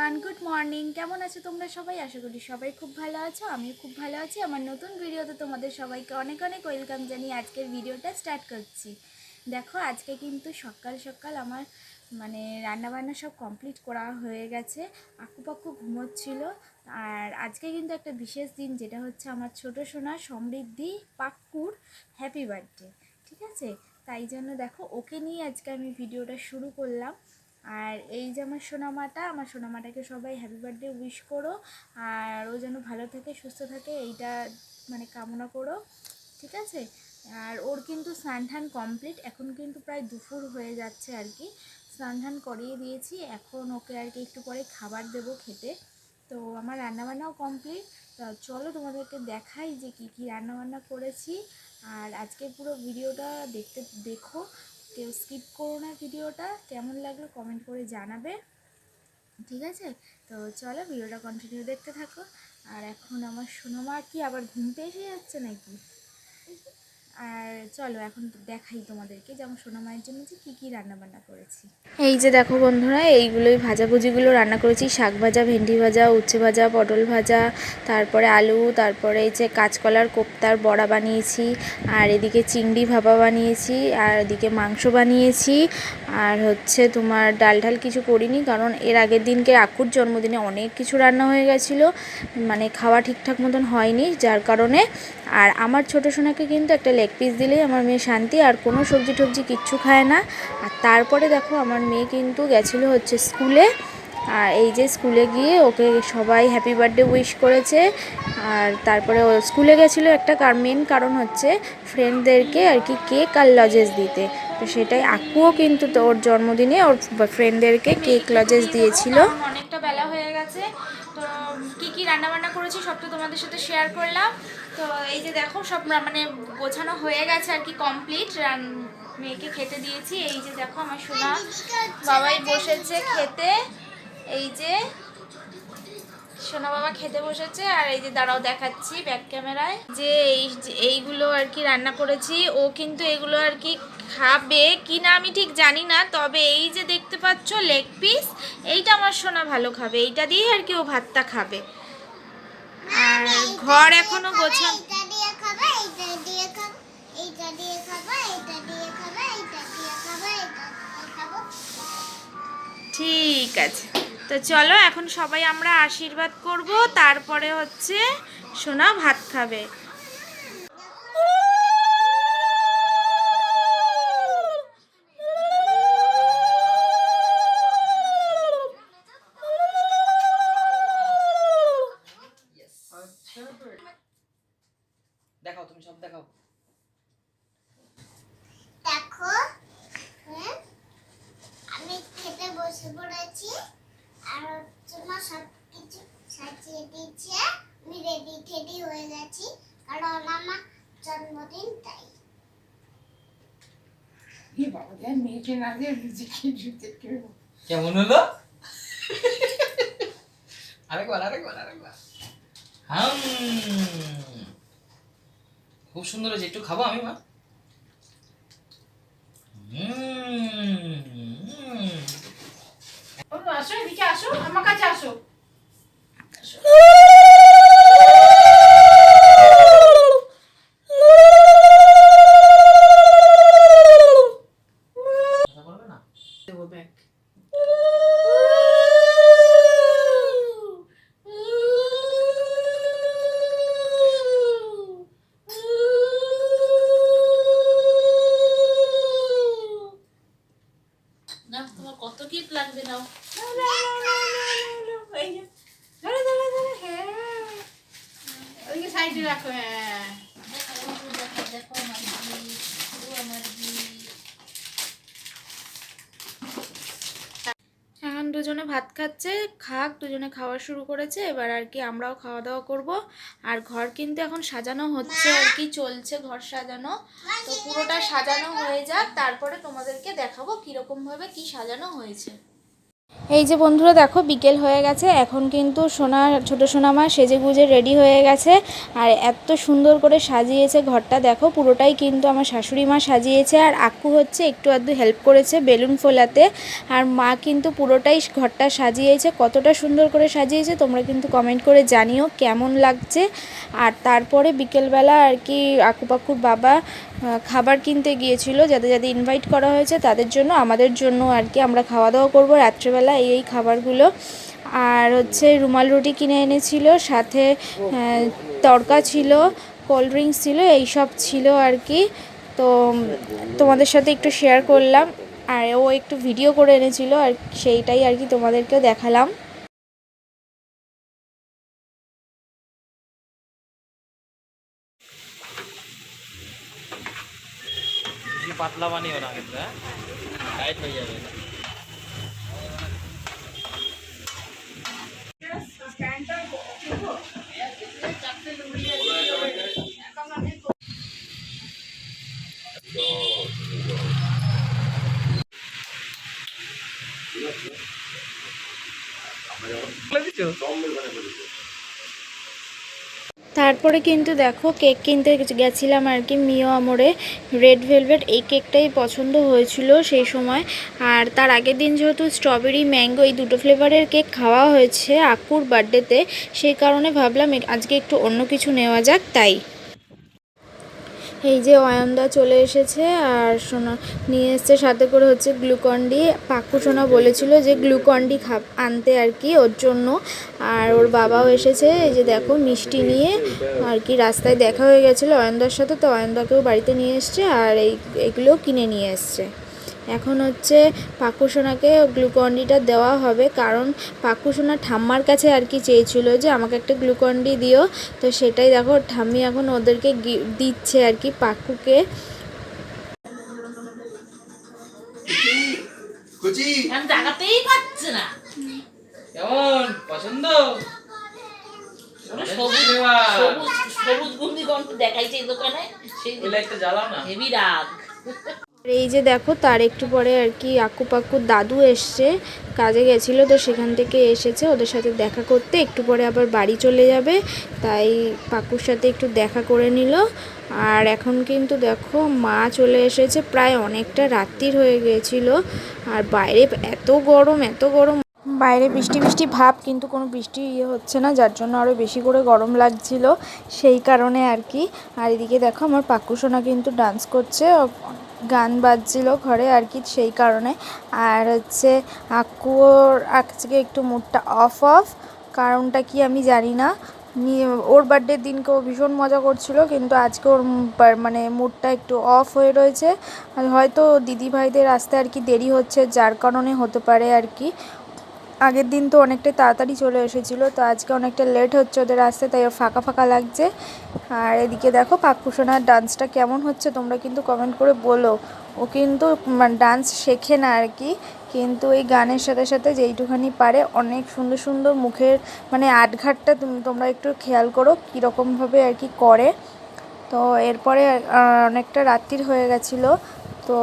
Everyone good morning কেমন আছো তোমরা সবাই? আশা করি সবাই খুব ভালো আছো, আমিও খুব ভালো আছি। আমার নতুন ভিডিওতে তোমাদের সবাইকে অনেক অনেক ওয়েলকাম জানিয়ে আজকের ভিডিওটা স্টার্ট করছি। দেখো, আজকে কিন্তু সকাল সকাল আমার মানে রান্নাবান্না সব কমপ্লিট করা হয়ে গেছে। আকুপাকু ঘুমোচ্ছিল। আর আজকে কিন্তু একটা বিশেষ দিন, যেটা হচ্ছে আমার ছোট সোনা সমৃদ্ধি পাক্কুর হ্যাপি বার্থডে ঠিক আছে? তাই জন্য দেখো, ওকে নিয়ে আজকে আমি ভিডিওটা শুরু করলাম। আর এই যে আমার সোনামাটা, আমার সোনামাটাকে সবাই হ্যাপি বার্থডে উইশ করো। আর ও যেন ভালো থাকে, সুস্থ থাকে, এইটা মানে কামনা করো, ঠিক আছে? আর ওর কিন্তু স্নান কমপ্লিট এখন কিন্তু প্রায় দুপুর হয়ে যাচ্ছে আর কি। স্নান করিয়ে দিয়েছি। এখন ওকে আর কি একটু পরে খাবার দেবো খেতে। তো আমার রান্নাবান্নাও কমপ্লিট তো চলো তোমাদেরকে দেখাই যে কী কী রান্নাবান্না করেছি। আর আজকে পুরো ভিডিওটা দেখতে, দেখো। কেউ স্কিপ করো না ভিডিওটা, কেমন লাগল কমেন্ট করে জানাবে। ঠিক আছে? তো চলো ভিডিওটা কন্টিনিউ দেখতে থাকো। আর এখন আমার সোনামা কি আবার ঘুমতে এসে যাচ্ছে নাকি? আর চলো এখন দেখাই তোমাদেরকে যেমন সোনামায়ের জন্য যে কী কী রান্নাবান্না করেছি। এই যে দেখো বন্ধুরা, এইগুলোই ভাজাভুজিগুলো রান্না করেছি। শাক ভাজা, ভেন্ডি ভাজা, উচ্ছে ভাজা, পটল ভাজা, তারপরে আলু, তারপরে এই যে কাঁচকলার কোপ্তার বড়া বানিয়েছি, আর এদিকে চিংড়ি ভাপা বানিয়েছি, আর এদিকে মাংস বানিয়েছি, আর হচ্ছে তোমার ডাল ঢাল কিছু করিনি, কারণ এর আগের দিনকে আকুর জন্মদিনে অনেক কিছু রান্না হয়ে গেছিল মানে খাওয়া ঠিকঠাক মতন হয়নি, যার কারণে আর আমার ছোটো সোনাকে কিন্তু একটা লেগ পিস দিলেই আমার মেয়ে শান্তি, আর কোনো সবজি টবজি কিচ্ছু খায় না। আর তারপরে দেখো আমার মেয়ে কিন্তু গেছিল হচ্ছে স্কুলে আর এই যে স্কুলে গিয়ে ওকে সবাই হ্যাপি বার্থডে উইশ করেছে। আর তারপরে ও স্কুলে গেছিল একটা মেন কারণ হচ্ছে ফ্রেন্ডদেরকে আর কি কেক আর লজেস দিতে। তো সেটাই আকুও কিন্তু ওর জন্মদিনে ওর ফ্রেন্ডদেরকে কেক লজেস দিয়েছিল। অনেকটা বেলা হয়ে গেছে। তো কি কি রান্না বান্না করেছি সব তো তোমাদের সাথে শেয়ার করলাম। তো এই যে দেখো, সব মানে গোছানো হয়ে গেছে আর কি কমপ্লিট মেয়েকে খেতে দিয়েছি। এই যে দেখো আমার সোনা বাবাই বসেছে খেতে। এই যে সোনা বাবা খেতে বসেছে আর এই যে দাঁড়াও দেখাচ্ছি ব্যাক ক্যামেরায় যে এই এইগুলো আর কি রান্না করেছি, ও কিন্তু এগুলো আর কি খাবে কি না আমি ঠিক জানি না, তবে এই যে দেখতে পাচ্ছ লেগ পিস এইটা আমার সোনা ভালো খাবে। এইটা দিয়ে আর কি ও ভাতটা খাবে। আর ঘর এখনও গোছান। ঠিক আছে। তো চলো এখন সবাই আমরা আশীর্বাদ করব। তারপরে হচ্ছে সোনা ভাত খাবে দেখাও তুমি সব দেখাও দেখো হ্যাঁ, আমি খেতে বসে পড়েছি আর হচ্ছে মা সব কিছু সাজিয়ে দিচ্ছে আমি রেডি টেডি হয়ে গেছি কারণ আমার জন্মদিন তাই এ বাবা দেখ মেয়েকে না দিয়ে নিজেকে জুতে কেউ কেমন হলো আরেকবার আরেকবার আরেকবার হাম খুব সুন্দর হয়েছে একটু খাব আমি মা হুম আসো এদিকে আসো আমার কাছে আসো কথা বলবে না দেবো ব্যাগ না তোমার কত কিট লাগবে নাও এই যে, ধরে, ধরে, ধরে, হ্যাঁ। ওইদিকে সাইডে রাখো হ্যাঁ দেখো আমার ও আমার এখন দুজনে ভাত খাচ্ছে, খাক, দুজনে খাওয়া শুরু করেছে, এবার আর কি আমরাও খাওয়া দাওয়া করব। আর ঘর কিন্তু এখন সাজানো হচ্ছে আর কি, চলছে ঘর সাজানো। তো পুরোটা সাজানো হয়ে যাক, তারপরে তোমাদেরকে দেখাবো কীরকমভাবে কি সাজানো হয়েছে। এই যে বন্ধুরা দেখো, বিকেল হয়ে গেছে। এখন কিন্তু সোনা ছোট সোনা মা সেজে গুজে রেডি হয়ে গেছে। আর এত সুন্দর করে সাজিয়েছে ঘরটা। দেখো, পুরোটাই কিন্তু আমার শাশুড়ি মা সাজিয়েছে। আর আক্কু হচ্ছে একটু আধটু হেল্প করেছে বেলুন ফোলাতে। আর মা কিন্তু পুরোটাই ঘরটা সাজিয়েছে। কতটা সুন্দর করে সাজিয়েছে তোমরা কিন্তু কমেন্ট করে জানিও কেমন লাগছে। আর তারপরে বিকেলবেলা আর কি আকু পাকুর বাবা খাবার কিনতে গিয়েছিল, যাদের যাদের ইনভাইট করা হয়েছে তাদের জন্য, আমাদের জন্য আর কি আমরা খাওয়া দাওয়া করব রাত্রেবেলা এই এই খাবারগুলো। আর হচ্ছে রুমাল রুটি কিনে এনেছিল, সাথে তড়কা ছিল কোল্ড ড্রিঙ্কস ছিল এই সব ছিল আর কি। তো তোমাদের সাথে একটু শেয়ার করলাম, আর ও একটু ভিডিও করে এনেছিল, আর সেইটাই আর কি তোমাদেরকেও দেখালাম বেশি পাতলা বানিও না কিন্তু হ্যাঁ? টাইট হয়ে যাবে। তারপরে কিন্তু দেখো কেক কিনতে গেছিলাম আর কি মিও আমরে রেড ভেলভেট। এই কেকটাই পছন্দ হয়েছিল সেই সময়। আর তার আগের দিন যেহেতু স্ট্রবেরি, ম্যাঙ্গো এই দুটো ফ্লেভারের কেক খাওয়া হয়েছে আকুর বার্থডেতে, সেই কারণে ভাবলাম আজকে একটু অন্য কিছু নেওয়া যাক, তাই। এই যে অয়নদা চলে এসেছে আর সোনা নিয়ে এসছে সাথে করে হচ্ছে গ্লুকন্ডি পাক্কু সোনা বলেছিল যে গ্লুকন্ডি খা আনতে আর কি ওর জন্য। আর ওর বাবাও এসেছে, এই যে দেখো মিষ্টি নিয়ে আর কি রাস্তায় দেখা হয়ে গেছিল অয়নদার সাথে। তো অয়নদাকেও বাড়িতে নিয়ে এসছে আর এই, এগুলো কিনে নিয়ে এসছে। এখন হচ্ছে পাক্কু সোনাকে গ্লুকন্ডিটা দেওয়া হবে কারণ পাক্কু সোনা ঠাম্মার কাছে আর কি চেয়েছিল যে আমাকে একটা গ্লুকন্ডি দিও। তো সেটাই দেখো ঠাম্মি এখন ওদেরকে দিচ্ছে আর কি পছন্দ? সবুজ সবুজ সবুজ গুন্দি গন্ধ দেখাইছে এই দোকানে সেই একটা জ্বালাও না। হেভি রাগ। এই যে দেখো, তার একটু পরে আর কি আকু পাক্কুর দাদু এসছে, কাজে গেছিল, তো সেখান থেকে এসেছে ওদের সাথে দেখা করতে। একটু পরে আবার বাড়ি চলে যাবে, তাই পাকুর সাথে একটু দেখা করে নিল। আর এখন কিন্তু দেখো, মা চলে এসেছে, প্রায় অনেকটা রাত্রির হয়ে গিয়েছিল আর বাইরে এত গরম এত গরম বাইরে বৃষ্টি বৃষ্টি ভাব, কিন্তু কোনো বৃষ্টি ইয়ে হচ্ছে না, যার জন্য আরও বেশি করে গরম লাগছিল, সেই কারণে আর কি। আর এদিকে দেখো আমার পাক্কুসোনা কিন্তু ডান্স করছে গান বাজছিল ঘরে আর কি সেই কারণে। আর হচ্ছে আক্কুর আজকে একটু মুডটা অফ অফ কারণটা কি আমি জানি না। নিয়ে ওর বার্থডের দিনকে ও ভীষণ মজা করছিল, কিন্তু আজকে ওর মানে মুডটা একটু অফ হয়ে রয়েছে। হয়তো দিদি ভাইদের আসতে আর কি দেরি হচ্ছে, যার কারণে হতে পারে আর কি। আগের দিন তো অনেকটাই তাড়াতাড়ি চলে এসেছিল, তো আজকে অনেকটা লেট হচ্ছে ওদের আসতে, তাই ফাঁকা ফাঁকা লাগছে। আর এদিকে দেখো পাক্কুসোনার ডান্সটা কেমন হচ্ছে, তোমরা কিন্তু কমেন্ট করে বলো। ও কিন্তু ডান্স শেখে না আর কি, কিন্তু এই গানের সাথে সাথে যেইটুখানি পারে, অনেক সুন্দর সুন্দর মুখের মানে আটঘাটটা তোমরা একটু খেয়াল করো কীরকমভাবে আর কি করে। তো এরপরে অনেকটা রাত্রির হয়ে গেছিল, তো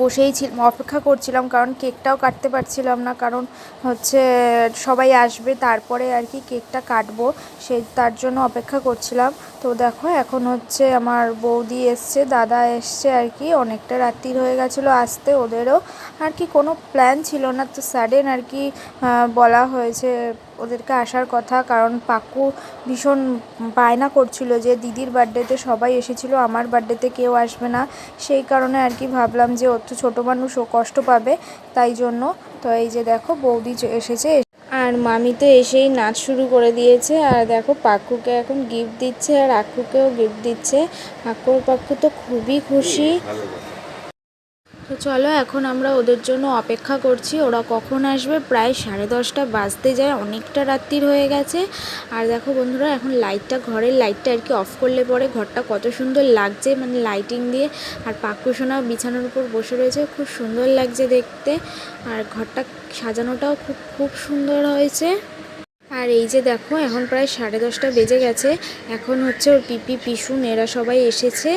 বসেই ছিলাম অপেক্ষা করছিলাম, কারণ কেকটাও কাটতে পারছিলাম না, কারণ হচ্ছে সবাই আসবে, তারপরে আর কি কেকটা কাটবো, সেই তার জন্য অপেক্ষা করছিলাম। তো দেখো, এখন হচ্ছে আমার বৌদি এসছে, দাদা এসছে আর কি, অনেকটা রাত্রির হয়ে গেছিল আসতে ওদেরও। আর কি কোনো প্ল্যান ছিল না, তো সাডেন আর কি বলা হয়েছে ওদেরকে আসার কথা, কারণ পাক্কু ভীষণ বায়না করছিল যে দিদির বার্থডেতে সবাই এসেছিল, আমার বার্থডেতে কেউ আসবে না। সেই কারণে আর কি ভাবলাম যে ও তো ছোটো মানুষ ও কষ্ট পাবে, তাই জন্য। তো এই যে দেখো, বৌদি এসেছে। আর মামি তো এসেই নাচ শুরু করে দিয়েছে। আর দেখো পাক্কুকে এখন গিফট দিচ্ছে আর আক্কুকেও গিফট দিচ্ছে। আক্কু আর পাক্কু তো খুবই খুশি। তো চলো, এখন আমরা ওদের জন্য অপেক্ষা করছি। ওরা কখন আসবে? প্রায় সাড়ে দশটা বাজতে যায়, অনেকটা রাত্রির হয়ে গেছে। আর দেখো বন্ধুরা, এখন লাইটটা, ঘরের লাইটটা আর কি অফ করলে পরে ঘরটা কত সুন্দর লাগছে মানে লাইটিং দিয়ে। আর পাকুসোনা বিছানার উপর বসে রয়েছে, খুব সুন্দর লাগছে দেখতে। আর ঘরটা সাজানোটাও খুব খুব সুন্দর হয়েছে। আর এই যে দেখো, এখন প্রায় সাড়ে দশটা বেজে গেছে। এখন হচ্ছে ওর পিপি পিসুন এরা সবাই এসেছে।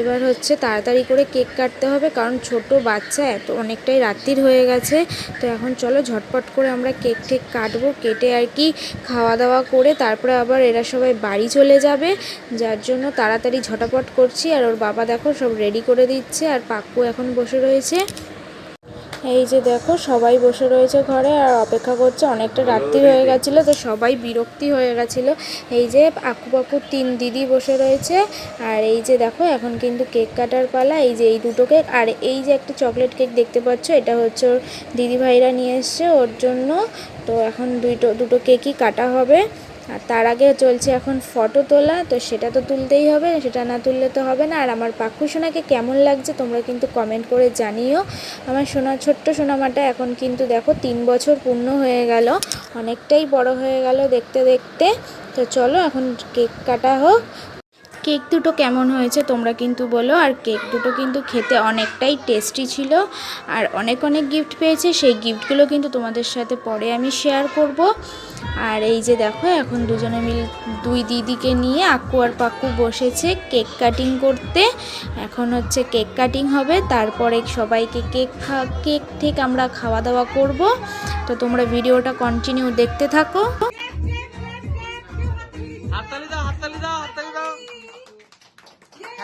এবার হচ্ছে তাড়াতাড়ি করে কেক কাটতে হবে, কারণ ছোট বাচ্চা এত অনেকটাই রাত্রির হয়ে গেছে। তো এখন চলো ঝটপট করে আমরা কেক টেক কাটবো, কেটে আর কি খাওয়া দাওয়া করে তারপরে আবার এরা সবাই বাড়ি চলে যাবে। যার জন্য তাড়াতাড়ি ঝটাপট করছি। আর ওর বাবা দেখো সব রেডি করে দিচ্ছে, আর পাক্কু এখন বসে রয়েছে। এই যে দেখো, সবাই বসে রয়েছে ঘরে আর অপেক্ষা করছে, অনেকটা রাত্রি হয়ে গেছিল, তো সবাই বিরক্তি হয়ে গেছিল। এই যে আকু পাকুর তিন দিদি বসে রয়েছে, আর এই যে দেখো, এখন কিন্তু কেক কাটার পালা, এই যে এই দুটো কেক, আর এই যে একটা চকলেট কেক দেখতে পাচ্ছ, এটা হচ্ছে ওর দিদি ভাইরা নিয়ে এসছে ওর জন্য, তো এখন দুইটো, দুটো কেকই কাটা হবে। আর তার আগে চলছে এখন ফটো তোলা, তো সেটা তো তুলতেই হবে, সেটা না তুললে তো হবে না। আর আমার পাখু সোনাকে কেমন লাগছে তোমরা কিন্তু কমেন্ট করে জানিও। আমার সোনা, ছোট্ট সোনামাটা এখন কিন্তু দেখো তিন বছর পূর্ণ হয়ে গেল, অনেকটাই বড় হয়ে গেল দেখতে দেখতে। তো চলো এখন কেক কাটা হোক। কেক দুটো কেমন হয়েছে তোমরা কিন্তু বলো, আর কেক দুটো কিন্তু খেতে অনেকটাই টেস্টি ছিল, আর অনেক অনেক গিফট পেয়েছে, সেই গিফটগুলো কিন্তু তোমাদের সাথে পরে আমি শেয়ার করব। আর এই যে দেখো, এখন দুজনে মিল, দুই দিদিকে নিয়ে আক্কু আর পাক্কু বসেছে কেক কাটিং করতে। এখন হচ্ছে কেক কাটিং হবে, তারপরে সবাইকে কেক খা, কেক ঠিক আমরা খাওয়া দাওয়া করব। তো তোমরা ভিডিওটা কন্টিনিউ দেখতে থাকো।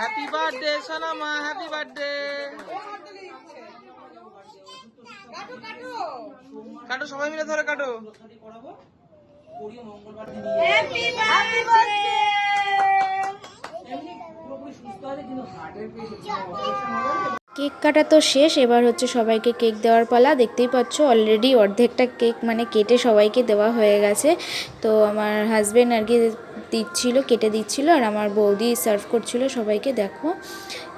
হ্যাপি বার্থডে সোনা মা হ্যাপি বার্থডে কাটো সবাই মিলে ধরে কাটো। কেক কাটা তো শেষ এবার হচ্ছে সবাইকে কেক দেওয়ার পালা। দেখতেই পাচ্ছ অলরেডি অর্ধেকটা কেক মানে কেটে সবাইকে দেওয়া হয়ে গেছে। তো আমার হাজব্যান্ড আর কি দিচ্ছিল, কেটে দিচ্ছিল আর আমার বৌদি সার্ভ করছিল সবাইকে, দেখো।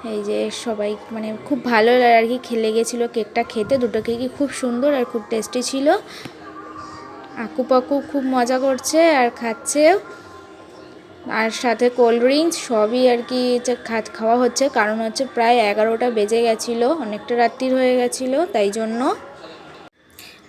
এই যে সবাই মানে খুব ভালো আর কি খেলে গেছিল কেকটা খেতে, দুটো কেকই খুব সুন্দর আর খুব টেস্টি ছিল। আকু পাকু খুব মজা করছে আর খাচ্ছেও আর সাথে কোল্ড ড্রিঙ্কস সবই আর কি হচ্ছে খা- খাওয়া হচ্ছে, কারণ হচ্ছে প্রায় এগারোটা বেজে গেছিল, অনেকটা রাত্রির হয়ে গেছিল, তাই জন্য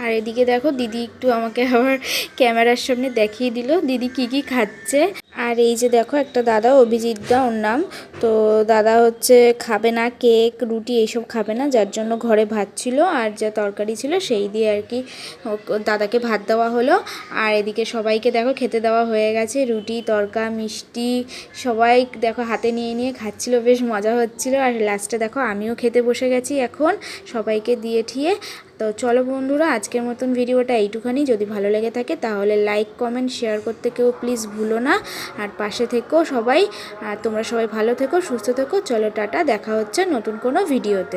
আর এদিকে দেখো দিদি একটু আমাকে আবার ক্যামেরার সামনে দেখিয়ে দিল। দিদি কি কি খাচ্ছে? আর এই যে দেখো একটা দাদা, অভিজিৎ দা, ওর নাম। তো দাদা হচ্ছে খাবে না, কেক, রুটি এইসব খাবে না, যার জন্য ঘরে ভাত ছিল আর যা তরকারি ছিল সেই দিয়ে আর কি দাদাকে ভাত দেওয়া হলো। আর এদিকে সবাইকে দেখো খেতে দেওয়া হয়ে গেছে, রুটি, তরকা, মিষ্টি সবাই দেখো হাতে নিয়ে নিয়ে খাচ্ছিল, বেশ মজা হচ্ছিল। আর লাস্টে দেখো আমিও খেতে বসে গেছি এখন, সবাইকে দিয়ে ঠিয়ে। তো চলো বন্ধুরা, আজকের মতন ভিডিওটা এইটুখানি। যদি ভালো লেগে থাকে তাহলে লাইক কমেন্ট শেয়ার করতে কেউ প্লিজ ভুলো না। আর পাশে থেকো সবাই। আর তোমরা সবাই ভালো থেকো, সুস্থ থেকো। চলো টাটা, দেখা হচ্ছে নতুন কোনো ভিডিওতে।